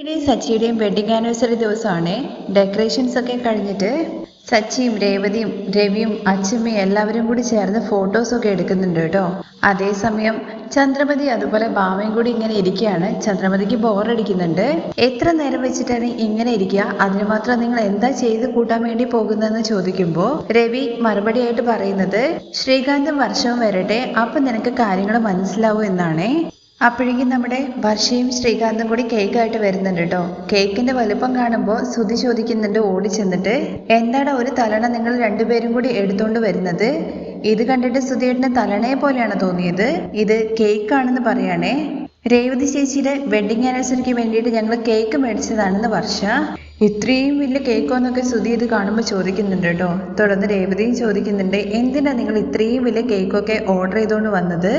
ഇനി സച്ചിയുടെയും wedding anniversary ദിവസമാണ്. ഡെക്കറേഷൻസ് ഒക്കെ കഴിഞ്ഞിട്ട് സച്ചിയും രേവതിയും രവിയും അച്ഛമ്മയും എല്ലാവരും കൂടി ചേർന്ന് ഫോട്ടോസ് ഒക്കെ എടുക്കുന്നുണ്ട് കേട്ടോ. അതേസമയം ചന്ദ്രമതി അതുപോലെ ഭാമയും കൂടി ഇങ്ങനെ ഇരിക്കുകയാണ്. ചന്ദ്രമതിക്ക് ബോറടിക്കുന്നുണ്ട് എത്ര നേരം വെച്ചിട്ടാണ് ഇങ്ങനെ ഇരിക്കുക? അതിന് മാത്രം നിങ്ങൾ എന്താ ചെയ്ത് കൂട്ടാൻ വേണ്ടി പോകുന്നതെന്ന് ചോദിക്കുമ്പോൾ രവി മറുപടിയായിട്ട് പറയുന്നത് ശ്രീകാന്തും വർഷവും വരട്ടെ അപ്പൊ നിനക്ക് കാര്യങ്ങൾ മനസ്സിലാവും എന്നാണേ. അപ്പോഴേക്കും നമ്മുടെ വർഷയും ശ്രീകാന്തും കൂടി കേക്കായിട്ട് വരുന്നുണ്ട് കേട്ടോ. കേക്കിന്റെ വലുപ്പം കാണുമ്പോൾ സുതി ചോദിക്കുന്നുണ്ട് ഓടി ചെന്നിട്ട് എന്താണ് ഒരു തലണ നിങ്ങൾ രണ്ടുപേരും കൂടി എടുത്തോണ്ട് വരുന്നത്? ഇത് കണ്ടിട്ട് സുധിയേട്ടന് തലണയെ പോലെയാണ് തോന്നിയത്. ഇത് കേക്കാണെന്ന് പറയുകയാണേ രേവതി ചേച്ചിയുടെ വെഡിങ് ആനിവേഴ്സറിക്ക് വേണ്ടിയിട്ട് ഞങ്ങൾ കേക്ക് മേടിച്ചതാണെന്ന് വർഷ. ഇത്രയും വലിയ കേക്കോ എന്നൊക്കെ ശ്രുതി ഇത് കാണുമ്പോൾ ചോദിക്കുന്നുണ്ട് കേട്ടോ. തുടർന്ന് രേവതിയും ചോദിക്കുന്നുണ്ട് എന്തിനാ നിങ്ങൾ ഇത്രയും വലിയ കേക്കൊക്കെ ഓർഡർ ചെയ്തുകൊണ്ട് വന്നത്?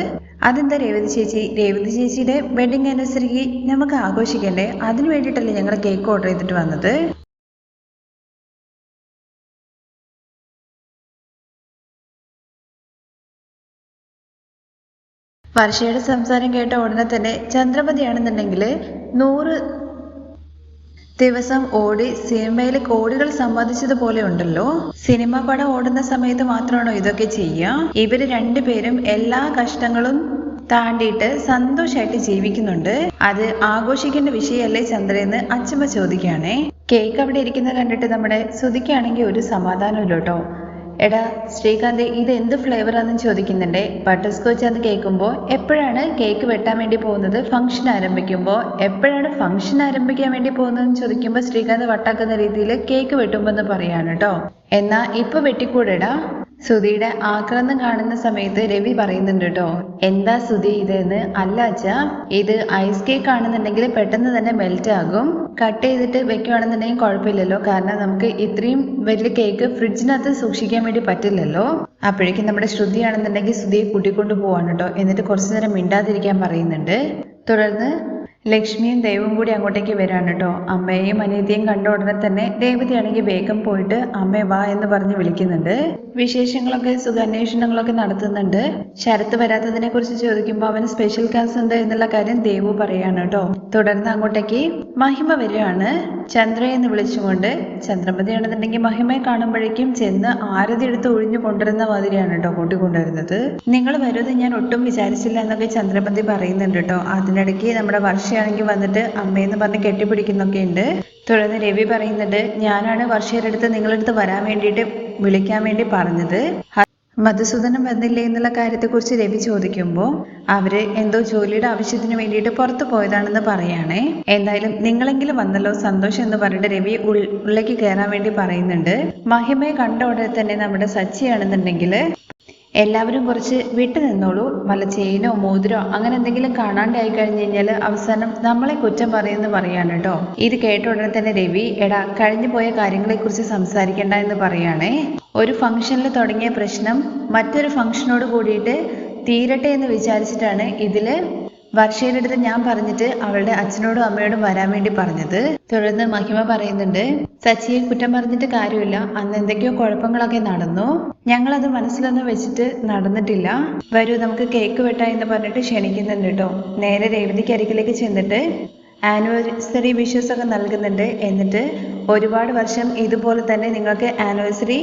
അതെന്താ രേവതി ചേച്ചി? രേവതി ചേച്ചിയുടെ വെഡിങ് ആനിവേഴ്സറിക്ക് നമുക്ക് ആഘോഷിക്കണ്ടേ? അതിന് വേണ്ടിയിട്ടല്ലേ ഞങ്ങൾ കേക്ക് ഓർഡർ ചെയ്തിട്ട് വന്നത്? വർഷയുടെ സംസാരം കേട്ട ഉടനെ തന്നെ ചന്ദ്രമതിയാണെന്നുണ്ടെങ്കിൽ നൂറ് ദിവസം ഓടി സിനിമയിൽ കോടികൾ സമ്പാദിച്ചതുപോലെ ഉണ്ടല്ലോ. സിനിമ പടം ഓടുന്ന സമയത്ത് മാത്രമാണോ ഇതൊക്കെ ചെയ്യുക ഇവർ രണ്ടുപേരും എല്ലാ കഷ്ടങ്ങളും താണ്ടിയിട്ട് സന്തോഷമായിട്ട് ജീവിക്കുന്നുണ്ട്. അത് ആഘോഷിക്കേണ്ട വിഷയമല്ലേ ചന്ദ്രയെന്ന് അച്ഛമ്മ ചോദിക്കുകയാണേ. കേക്ക് അവിടെ ഇരിക്കുന്നത് കണ്ടിട്ട് നമ്മുടെ ശ്രുതിക്കാണെങ്കിൽ ഒരു സമാധാനമില്ല കേട്ടോ എടാ ശ്രീകാന്ത് ഇത് എന്ത് ഫ്ലേവറാണെന്ന് ചോദിക്കുന്നുണ്ടേ. ബട്ടർ സ്കോച്ച് അത് കേൾക്കുമ്പോൾ എപ്പോഴാണ് കേക്ക് വെട്ടാൻ വേണ്ടി പോകുന്നത്? ഫംഗ്ഷൻ ആരംഭിക്കുമ്പോൾ എപ്പോഴാണ് ഫംഗ്ഷൻ ആരംഭിക്കാൻ വേണ്ടി പോകുന്നതെന്ന് ചോദിക്കുമ്പോൾ ശ്രീകാന്ത് വട്ടാക്കുന്ന രീതിയിൽ കേക്ക് വെട്ടുമ്പോൾ എന്ന് പറയാണ് കേട്ടോ എന്നാ ഇപ്പൊ വെട്ടിക്കൂടെടാ. സുധിയുടെ ആക്രമണം കാണുന്ന സമയത്ത് രവി പറയുന്നുണ്ട് കേട്ടോ എന്താ സുധി ഇതെന്ന്? അല്ല അച്ഛാ ഇത് ഐസ് കേക്ക് ആണെന്നുണ്ടെങ്കിൽ പെട്ടെന്ന് തന്നെ മെൽറ്റ് ആകും. കട്ട് ചെയ്തിട്ട് വെക്കുകയാണെന്നുണ്ടെങ്കിൽ കുഴപ്പമില്ലല്ലോ. കാരണം നമുക്ക് ഇത്രയും വലിയ കേക്ക് ഫ്രിഡ്ജിനകത്ത് സൂക്ഷിക്കാൻ വേണ്ടി പറ്റില്ലല്ലോ. അപ്പോഴേക്കും നമ്മുടെ ശ്രുതി ആണെന്നുണ്ടെങ്കിൽ സുധിയെ കൂട്ടിക്കൊണ്ടു പോവാണ് കേട്ടോ. എന്നിട്ട് കുറച്ചു നേരം മിണ്ടാതിരിക്കാൻ പറയുന്നുണ്ട്. തുടർന്ന് ലക്ഷ്മിയും ദൈവം കൂടി അങ്ങോട്ടേക്ക് വരാണ് കേട്ടോ. അമ്മയെയും അനിയത്തിയും കണ്ട ഉടനെ തന്നെ രേവതിയാണെങ്കിൽ വേഗം പോയിട്ട് അമ്മ വാ എന്ന് പറഞ്ഞ് വിളിക്കുന്നുണ്ട്. വിശേഷങ്ങളൊക്കെ സുഖാന്വേഷണങ്ങളൊക്കെ നടത്തുന്നുണ്ട്. ശരത്ത് വരാത്തതിനെ കുറിച്ച് ചോദിക്കുമ്പോൾ അവന് സ്പെഷ്യൽ ക്ലാസ് ഉണ്ട് എന്നുള്ള കാര്യം ദേവു പറയാണ് കേട്ടോ. തുടർന്ന് അങ്ങോട്ടേക്ക് മഹിമ വരികയാണ്. ചന്ദ്ര എന്ന് വിളിച്ചുകൊണ്ട് ചന്ദ്രമതിയാണെന്നുണ്ടെങ്കിൽ മഹിമയെ കാണുമ്പോഴേക്കും ചെന്ന് ആരതി എടുത്ത് ഒഴിഞ്ഞു കൊണ്ടുവരുന്ന മാതിരിയാണ് കേട്ടോ കൂട്ടിക്കൊണ്ടുവരുന്നത്. നിങ്ങൾ വരുന്നത് ഞാൻ ഒട്ടും വിചാരിച്ചില്ല എന്നൊക്കെ ചന്ദ്രമതി പറയുന്നുണ്ട് കേട്ടോ. അതിനിടയ്ക്ക് നമ്മുടെ വർഷയാണെങ്കിൽ വന്നിട്ട് അമ്മയെന്ന് പറഞ്ഞ് കെട്ടിപ്പിടിക്കുന്നൊക്കെ ഉണ്ട്. തുടർന്ന് രവി പറയുന്നുണ്ട് ഞാനാണ് വർഷയുടെ അടുത്ത് നിങ്ങളെടുത്ത് വരാൻ വേണ്ടിയിട്ട് വിളിക്കാൻ വേണ്ടി പറഞ്ഞത്. മധുസൂദനം വന്നില്ലേ എന്നുള്ള കാര്യത്തെക്കുറിച്ച് രവി ചോദിക്കുമ്പോൾ അവർ എന്തോ ജോലിയുടെ ആവശ്യത്തിന് വേണ്ടിയിട്ട് പുറത്തു പോയതാണെന്ന് പറയാണേ. എന്തായാലും നിങ്ങളെങ്കിലും വന്നല്ലോ സന്തോഷം എന്ന് പറഞ്ഞിട്ട് രവി ഉള്ളിലേക്ക് കയറാൻ വേണ്ടി പറയുന്നുണ്ട്. മഹിമയെ കണ്ട ഉടനെ തന്നെ നമ്മുടെ സച്ചിയാണെന്നുണ്ടെങ്കിൽ എല്ലാവരും കുറച്ച് വിട്ടു നിന്നോളൂ. വല്ല ചെയിനോ മോതിരോ അങ്ങനെ എന്തെങ്കിലും കാണാണ്ടായി കഴിഞ്ഞു കഴിഞ്ഞാൽ അവസാനം നമ്മളെ കുറ്റം പറയുമെന്ന് പറയാണ് കേട്ടോ ഇത് കേട്ട ഉടനെ തന്നെ രവി എടാ കഴിഞ്ഞു പോയ കാര്യങ്ങളെ കുറിച്ച് സംസാരിക്കണ്ട എന്ന് പറയാണേ. ഒരു ഫംഗ്ഷനിൽ തുടങ്ങിയ പ്രശ്നം മറ്റൊരു ഫംഗ്ഷനോട് കൂടിയിട്ട് തീരട്ടെ എന്ന് വിചാരിച്ചിട്ടാണ് ഇതിൽ വർഷയുടെ അടുത്ത് ഞാൻ പറഞ്ഞിട്ട് അവളുടെ അച്ഛനോടും അമ്മയോടും വരാൻ വേണ്ടി പറഞ്ഞത്. തുടർന്ന് മഹിമ പറയുന്നുണ്ട് സച്ചിയെ കുറ്റം പറഞ്ഞിട്ട് കാര്യമില്ല. അന്ന് എന്തൊക്കെയോ കുഴപ്പങ്ങളൊക്കെ നടന്നു. ഞങ്ങളത് മനസ്സിലൊന്നും വെച്ചിട്ട് നടന്നിട്ടില്ല. വരൂ നമുക്ക് കേക്ക് വെട്ടാ എന്ന് പറഞ്ഞിട്ട് ക്ഷണിക്കുന്നുണ്ട് കേട്ടോ. നേരെ രേവതിക്ക് അരികിലേക്ക് ചെന്നിട്ട് ആനിവേഴ്സറി വിഷസ് ഒക്കെ നൽകുന്നുണ്ട്. എന്നിട്ട് ഒരുപാട് വർഷം ഇതുപോലെ തന്നെ നിങ്ങൾക്ക് ആനിവേഴ്സറി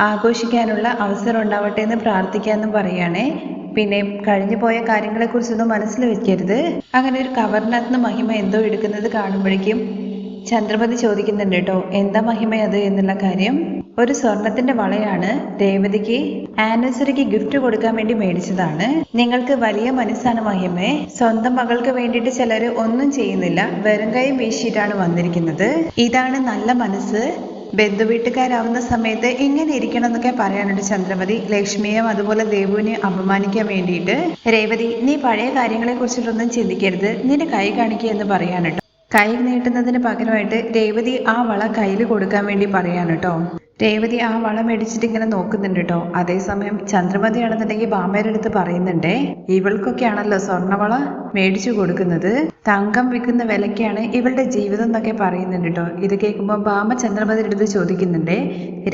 ആഘോഷിക്കാനുള്ള അവസരം ഉണ്ടാവട്ടെ എന്ന് പ്രാർത്ഥിക്കാമെന്നും പറയുകയാണേ. പിന്നെ കഴിഞ്ഞു പോയ കാര്യങ്ങളെക്കുറിച്ചൊന്നും മനസ്സിൽ വെക്കരുത്. അങ്ങനെ ഒരു കവറിനകത്ത് മഹിമ എന്തോ എടുക്കുന്നത് കാണുമ്പോഴേക്കും ചന്ദ്രമതി ചോദിക്കുന്നുണ്ട് കേട്ടോ എന്താ മഹിമ അത് എന്നുള്ള കാര്യം. ഒരു സ്വർണത്തിന്റെ വളയാണ് രേവതിക്ക് ആനിവേഴ്സറിക്ക് ഗിഫ്റ്റ് കൊടുക്കാൻ വേണ്ടി മേടിച്ചതാണ്. നിങ്ങൾക്ക് വലിയ മനസ്സാണ് മഹിമേ. സ്വന്തം മകൾക്ക് വേണ്ടിയിട്ട് ചിലർ ഒന്നും ചെയ്യുന്നില്ല വെറും കൈ വീശിയിട്ടാണ് വന്നിരിക്കുന്നത്. ഇതാണ് നല്ല മനസ്സ്. ബന്ധുവീട്ടുകാരാവുന്ന സമയത്ത് എങ്ങനെ ഇരിക്കണം എന്നൊക്കെ പറയാനുണ്ട് ചന്ദ്രമതി. ലക്ഷ്മിയെയും അതുപോലെ ദേവുവിനെ അപമാനിക്കാൻ വേണ്ടിയിട്ട്. രേവതി നീ പഴയ കാര്യങ്ങളെ കുറിച്ചിട്ടൊന്നും ചിന്തിക്കരുത്. നിന്റെ കൈ കാണിക്കുക എന്ന് പറയാനുട്ടോ കൈ നീട്ടുന്നതിന് പകരമായിട്ട് രേവതി ആ വള കയ്യിൽ കൊടുക്കാൻ വേണ്ടി പറയാൻ കേട്ടോ രേവതി ആ വള മേടിച്ചിട്ട് ഇങ്ങനെ നോക്കുന്നുണ്ട് കേട്ടോ അതേസമയം ചന്ദ്രമതിയാണെന്നുണ്ടെങ്കിൽ ബാമയുടെ അടുത്ത് പറയുന്നുണ്ടേ ഇവൾക്കൊക്കെയാണല്ലോ സ്വർണവള മേടിച്ചു കൊടുക്കുന്നത്. തങ്കം വിൽക്കുന്ന വിലക്കാണ് ഇവളുടെ ജീവിതം എന്നൊക്കെ പറയുന്നുണ്ട് കേട്ടോ. ഇത് കേൾക്കുമ്പോൾ ബാമ ചന്ദ്രമതിയുടെ അടുത്ത് ചോദിക്കുന്നുണ്ടേ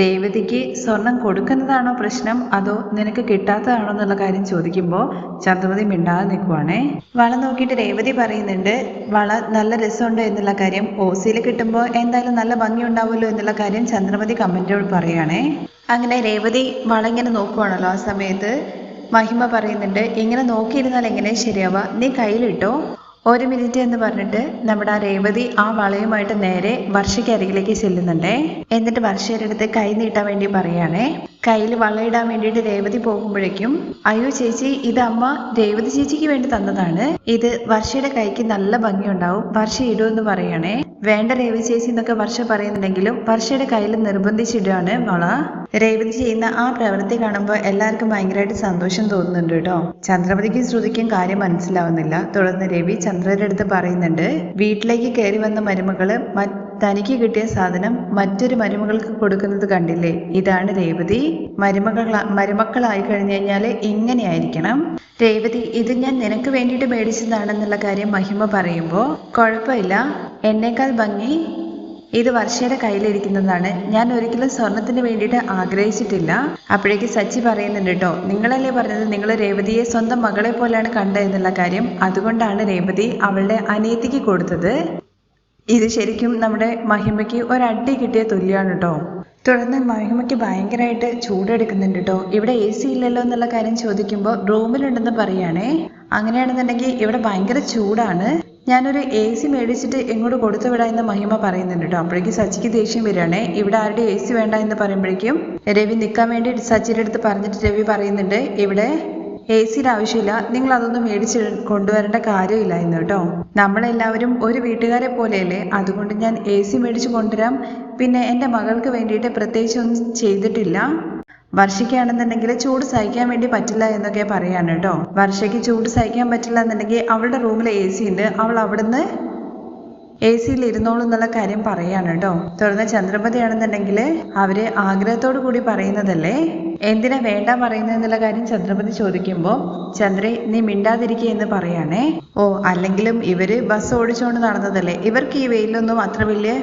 രേവതിക്ക് സ്വർണം കൊടുക്കുന്നതാണോ പ്രശ്നം? അതോ നിനക്ക് കിട്ടാത്തതാണോ എന്നുള്ള കാര്യം ചോദിക്കുമ്പോൾ ചന്ദ്രമതി മിണ്ടാതെ നിൽക്കുവാണേ. വള നോക്കിയിട്ട് രേവതി പറയുന്നുണ്ട് വള നല്ല രസമുണ്ട് എന്നുള്ള കാര്യം? ഓസിയിൽ കിട്ടുമ്പോൾ എന്തായാലും നല്ല ഭംഗി ഉണ്ടാവുമല്ലോ എന്നുള്ള കാര്യം ചന്ദ്രമതി കമന്റോട് പറയുകയാണേ. അങ്ങനെ രേവതി വള ഇങ്ങനെ നോക്കുവാണല്ലോ ആ സമയത്ത്. മഹിമ പറയുന്നുണ്ട്. ഇങ്ങനെ നോക്കിയിരുന്നാൽ എങ്ങനെ ശരിയാവുക നീ കയ്യിലിട്ടോ? ഒരു മിനിറ്റ് എന്ന് പറഞ്ഞിട്ട് നമ്മുടെ ആ രേവതി ആ വളയുമായിട്ട് നേരെ വർഷയ്ക്ക് അരികിലേക്ക് ചെല്ലുന്നുണ്ടേ. എന്നിട്ട് വർഷയുടെ അടുത്ത് കൈ നീട്ടാൻ വേണ്ടി പറയുകയാണേ. കയ്യിൽ വളയിടാൻ വേണ്ടിയിട്ട് രേവതി പോകുമ്പോഴേക്കും അയ്യോ ചേച്ചി ഇത് അമ്മ രേവതി ചേച്ചിക്ക് വേണ്ടി തന്നതാണ്. ഇത് വർഷയുടെ കൈക്ക് നല്ല ഭംഗിയുണ്ടാവും. വർഷ ഇടുമെന്ന് പറയണേ. വേണ്ട രേവതി ചേച്ചി എന്നൊക്കെ വർഷ പറയുന്നുണ്ടെങ്കിലും വർഷയുടെ കയ്യിൽ നിർബന്ധിച്ചിടുകയാണ് വള രേവതി ചെയ്യുന്ന ആ പ്രവൃത്തി കാണുമ്പോൾ എല്ലാവർക്കും ഭയങ്കരമായിട്ട് സന്തോഷം തോന്നുന്നുണ്ട് കേട്ടോ. ചന്ദ്രപതിക്കും ശ്രുതിക്കും കാര്യം മനസ്സിലാവുന്നില്ല. തുടർന്ന് രവി ചന്ദ്രന്റെ അടുത്ത് പറയുന്നുണ്ട് വീട്ടിലേക്ക് കയറി വന്ന മരുമകൾ തനിക്ക് കിട്ടിയ സാധനം മറ്റൊരു മരുമകൾക്ക് കൊടുക്കുന്നത് കണ്ടില്ലേ? ഇതാണ് രേവതി. മരുമകൾ മരുമക്കളായി കഴിഞ്ഞു കഴിഞ്ഞാൽ ഇങ്ങനെയായിരിക്കണം. രേവതി ഇത് ഞാൻ നിനക്ക് വേണ്ടിയിട്ട് മേടിച്ചതാണെന്നുള്ള കാര്യം മഹിമ പറയുമ്പോൾ കുഴപ്പമില്ല. എന്നേക്കാൾ ഭംഗി ഇത് വർഷയുടെ കയ്യിലിരിക്കുന്നതാണ്. ഞാൻ ഒരിക്കലും സ്വർണത്തിന് വേണ്ടിയിട്ട് ആഗ്രഹിച്ചിട്ടില്ല. അപ്പോഴേക്ക് സച്ചി പറയുന്നുണ്ട് കേട്ടോ നിങ്ങളല്ലേ പറഞ്ഞത് നിങ്ങൾ രേവതിയെ സ്വന്തം മകളെ പോലെയാണ് കണ്ടത് എന്നുള്ള കാര്യം? അതുകൊണ്ടാണ് രേവതി അവളുടെ അനിയത്തിക്ക് കൊടുത്തത്. ഇത് ശരിക്കും നമ്മുടെ മഹിമയ്ക്ക് ഒരടി കിട്ടിയ തുല്യമാണ് കേട്ടോ തുടർന്ന് മഹിമയ്ക്ക് ഭയങ്കരമായിട്ട് ചൂടെടുക്കുന്നുണ്ട് കേട്ടോ ഇവിടെ എ സി ഇല്ലല്ലോ എന്നുള്ള കാര്യം ചോദിക്കുമ്പോൾ റൂമിലുണ്ടെന്ന് പറയുകയാണേ അങ്ങനെയാണെന്നുണ്ടെങ്കിൽ ഇവിടെ ഭയങ്കര ചൂടാണ്. ഞാനൊരു എ സി മേടിച്ചിട്ട് എങ്ങോട്ട് കൊടുത്തു വിടാം എന്ന് മഹിമ പറയുന്നുണ്ട് കേട്ടോ അപ്പോഴേക്കും സച്ചിക്ക് ദേഷ്യം വരികയാണേ. ഇവിടെ ആരുടെ എ സി വേണ്ട എന്ന് പറയുമ്പോഴേക്കും രവി നിൽക്കാൻ വേണ്ടി സച്ചിയുടെ അടുത്ത് പറഞ്ഞിട്ട് രവി പറയുന്നുണ്ട്. ഇവിടെ എ സിയുടെ ആവശ്യമില്ല. നിങ്ങൾ അതൊന്നും മേടിച്ച് കൊണ്ടുവരേണ്ട കാര്യമില്ല എന്ന് കേട്ടോ. നമ്മളെല്ലാവരും ഒരു വീട്ടുകാരെ പോലെയല്ലേ? അതുകൊണ്ട് ഞാൻ എ സി മേടിച്ച് കൊണ്ടുവരാം. പിന്നെ എന്റെ മകൾക്ക് വേണ്ടിയിട്ട് പ്രത്യേകിച്ച് ഒന്നും ചെയ്തിട്ടില്ല. വർഷയ്ക്കാണെന്നുണ്ടെങ്കിൽ ചൂട് സഹിക്കാൻ വേണ്ടി പറ്റില്ല എന്നൊക്കെ പറയാണ് കേട്ടോ. വർഷയ്ക്ക് ചൂട് സഹിക്കാൻ പറ്റില്ല എന്നുണ്ടെങ്കിൽ അവളുടെ റൂമിൽ എ സി ഉണ്ട്. അവൾ അവിടുന്ന് എ സിയിൽ ഇരുന്നോളൂ എന്നുള്ള കാര്യം പറയാണ് കേട്ടോ. തുടർന്ന് ചന്ദ്രപതി ആണെന്നുണ്ടെങ്കിൽ അവർ ആഗ്രഹത്തോടു കൂടി പറയുന്നതല്ലേ? എന്തിനാ വേണ്ട എന്നുള്ള കാര്യം ചന്ദ്രപതി ചോദിക്കുമ്പോൾ ചന്ദ്രേ നീ മിണ്ടാതിരിക്കുക എന്ന് പറയാണേ. ഓ അല്ലെങ്കിലും ഇവർ ബസ് ഓടിച്ചുകൊണ്ട് നടന്നതല്ലേ? ഇവർക്ക് ഈ വെയിലൊന്നും അത്ര വലിയ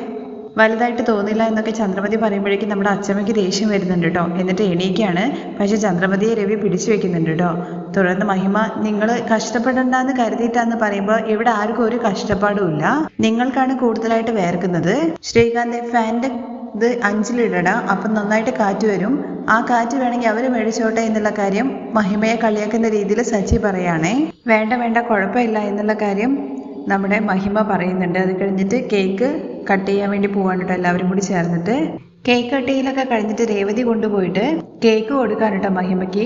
വലുതായിട്ട് തോന്നില്ല എന്നൊക്കെ ചന്ദ്രമതി പറയുമ്പോഴേക്കും നമ്മുടെ അച്ഛമ്മയ്ക്ക് ദേഷ്യം വരുന്നുണ്ട് കേട്ടോ. എന്നിട്ട് എണീക്കാണ്. പക്ഷെ ചന്ദ്രമതിയെ രവി പിടിച്ചു വെക്കുന്നുണ്ട് കേട്ടോ. തുടർന്ന് മഹിമ നിങ്ങൾ കഷ്ടപ്പെടണ്ടെന്ന് കരുതിയിട്ടാന്ന് പറയുമ്പോൾ ഇവിടെ ആർക്കും ഒരു കഷ്ടപ്പാടുമില്ല നിങ്ങൾക്കാണ് കൂടുതലായിട്ട് വേർക്കുന്നത്. ശ്രീകാന്ത് ഫാന്റെ ഇത് അഞ്ചിലിടട. അപ്പം നന്നായിട്ട് കാറ്റ് വരും. ആ കാറ്റ് വേണമെങ്കിൽ അവർ മേടിച്ചോട്ടെ എന്നുള്ള കാര്യം മഹിമയെ കളിയാക്കുന്ന രീതിയിൽ സച്ചി പറയുകയാണേ വേണ്ട വേണ്ട കുഴപ്പമില്ല എന്നുള്ള കാര്യം നമ്മുടെ മഹിമ പറയുന്നുണ്ട്. അത് കഴിഞ്ഞിട്ട് കേക്ക് കട്ട് ചെയ്യാൻ വേണ്ടി പോവാണ് കേട്ടോ എല്ലാവരും കൂടി ചേർന്നിട്ട്. കേക്ക് കട്ട് ചെയ്യലൊക്കെ കഴിഞ്ഞിട്ട് രേവതി കൊണ്ടുപോയിട്ട് കേക്ക് കൊടുക്കാൻ കേട്ടോ മഹിമയ്ക്ക്.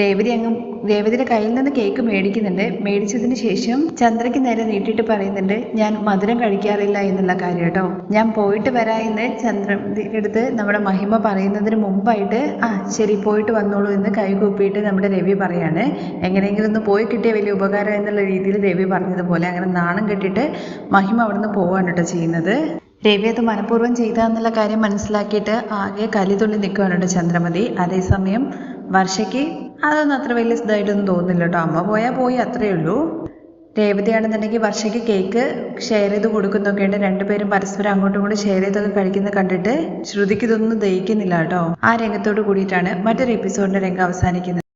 രേവതി അങ്ങ് രേവതിയുടെ കയ്യിൽ നിന്ന് കേക്ക് മേടിക്കുന്നുണ്ട്. മേടിച്ചതിന് ശേഷം ചന്ദ്രയ്ക്ക് നേരെ നീട്ടിട്ട് പറയുന്നുണ്ട് ഞാൻ മധുരം കഴിക്കാറില്ല എന്നുള്ള കാര്യം കേട്ടോ. ഞാൻ പോയിട്ട് വരാ എന്ന് ചന്ദ്ര എടുത്ത് നമ്മുടെ മഹിമ പറയുന്നതിന് മുമ്പായിട്ട് ആ ശരി പോയിട്ട് വന്നോളൂ എന്ന് കൈ കൂപ്പിയിട്ട് നമ്മുടെ രവി പറയാണ്. എങ്ങനെയെങ്കിലും ഒന്ന് പോയി കിട്ടിയ വലിയ ഉപകാരം എന്നുള്ള രീതിയിൽ രവി പറഞ്ഞതുപോലെ അങ്ങനെ നാണം കെട്ടിട്ട് മഹിമ അവിടുന്ന് പോവാണ് കേട്ടോ ചെയ്യുന്നത്. രവി അത് മനഃപൂർവം ചെയ്താന്നുള്ള കാര്യം മനസ്സിലാക്കിയിട്ട് ആകെ കലിതുള്ളി നിൽക്കുകയാണ് കേട്ടോ ചന്ദ്രമതി. അതേസമയം വർഷയ്ക്ക് അതൊന്നും അത്ര വലിയ ഇതായിട്ടൊന്നും തോന്നുന്നില്ല കേട്ടോ. അമ്മ പോയാൽ പോയി അത്രയേ ഉള്ളൂ. രേവതിയാണെന്നുണ്ടെങ്കിൽ വർഷയ്ക്ക് കേക്ക് ഷെയർ ചെയ്ത് കൊടുക്കുന്നൊക്കെ ഉണ്ട്. രണ്ടുപേരും പരസ്പരം അങ്ങോട്ടും ഇങ്ങോട്ടും ഷെയർ ചെയ്തൊക്കെ കഴിക്കുന്നത് കണ്ടിട്ട് ശ്രുതിക്ക് ഇതൊന്നും ദഹിക്കുന്നില്ല കേട്ടോ. ആ രംഗത്തോട് കൂടിയിട്ടാണ് മറ്റൊരു എപ്പിസോഡിന്റെ രംഗം അവസാനിക്കുന്നത്.